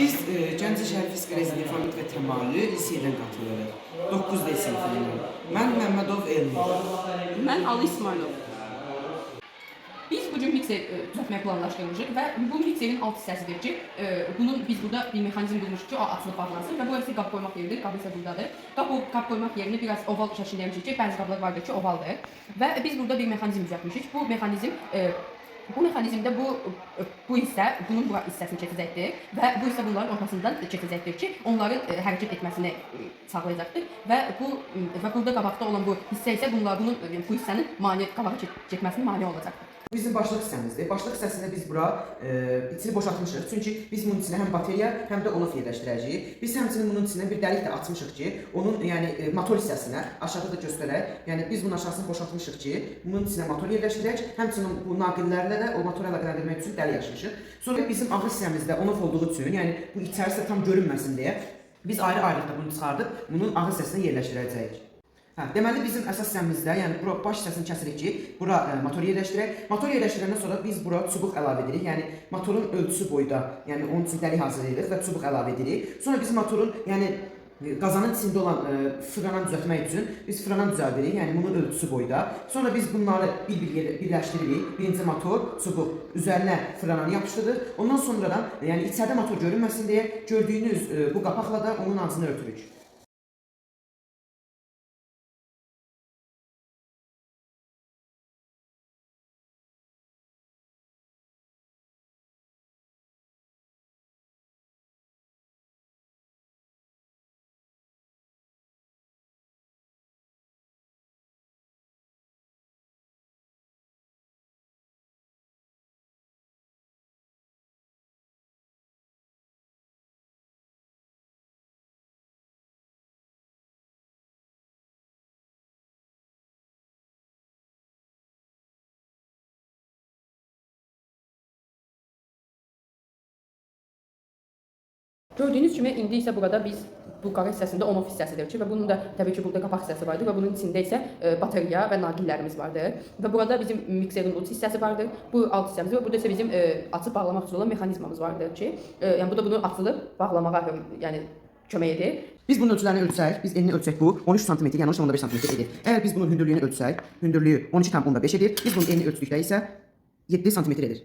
Biz e, Gəncə Şərif Fisqrezini Famid və Təmayü liseydən qatılırıq. 9 D sinfindən. Mən Məmmədov Elmi. Mən Ali İsmailov. Biz bu gün mikser e, düzəltməyi planlaşdırmışıq və bu mikserin alt hissəsidir ki, e, bunun biz burada bir mexanizm qurmuşuq ki, o açılıb bağlansın və bu isə qab qoymaq yeridir, qab isə buradadır. Qab, qab qoymaq yerini biraz oval şəkildəymişik ki, bəzi qablar vardır ki, ovaldır. Və biz burada bir mexanizm düzəltmişik. Bu mexanizm e, bu mexanizmdə bu bu hissə bunun bura hissəsini keçəcəkdir və bu hissə bunların ortasından keçəcəkdir ki, onların e, hərəkət etməsini e, sağlayacaqdır və bu və burada qabaqda olan bu hissə isə bunlar bunun e, bu hissənin mane qabağa çəkməsinin mane olacaqdır. Bu bizim başlıq hissəmizdir. Başlıq hissəsində biz bura e, içini boşaltmışıq. Çünki biz bunun içinə həm bateriya, həm də onu yerləşdirəcəyik. Biz həmçinin bunun içinə bir dəlik də açmışıq ki, onun yəni e, motor hissəsinə aşağıda da göstərək. Yəni biz bunun aşağısını boşaltmışıq ki, bunun içinə motor yerləşdirək. Həmçinin bu naqillərlə də o motoru əlaqələndirmək üçün dəlik açmışıq. Sonra bizim hissəmizdə onun olduğu üçün, yəni bu içərisi tam görünməsin deyə biz ayrı-ayrılıqda bunu çıxardıb bunun hissəsinə yerləşdirəcəyik. Hə, deməli bizim əsas hissəmizdə, yəni bura baş hissəsini kəsirik ki, bura ə, motor yerləşdirək. Motor yerləşdirəndən sonra biz bura çubuq əlavə edirik. Yəni motorun ölçüsü boyda, yəni onun üçün dəlik hazırlayırıq və çubuq əlavə edirik. Sonra biz motorun, yəni e, qazanın içində olan ə, fırlananı düzəltmək üçün biz fırlanan düzəldirik. Yəni bunun ölçüsü boyda. Sonra biz bunları bir-bir yerə birləşdiririk. Birinci motor, çubuq üzərinə fırlananı yapışdırırıq. Ondan sonradan, yəni içəridə motor görünməsin deyə gördüyünüz ə, bu qapaqla da onun ağzını örtürük. Gördüyünüz kimi indi isə burada biz bu qara hissəsində on-off hissəsidir ki və bunun da təbii ki burada qapaq hissəsi vardır və bunun içində isə e, bateriya və naqillərimiz vardır. Və burada bizim mikserin uc hissəsi vardır. Bu alt hissəmiz və burada isə bizim e, açıb bağlamaq üçün olan mexanizmamız vardır ki, e, yəni bu da bunu açılıb bağlamağa yəni kömək edir. Biz bunun ölçülərini ölçsək, biz enini ölçsək bu 13 sm, yəni 13.5 sm edir. Əgər biz bunun hündürlüyünü ölçsək, hündürlüyü 12.5 edir. Biz bunun enini ölçdükdə isə 7 sm edir.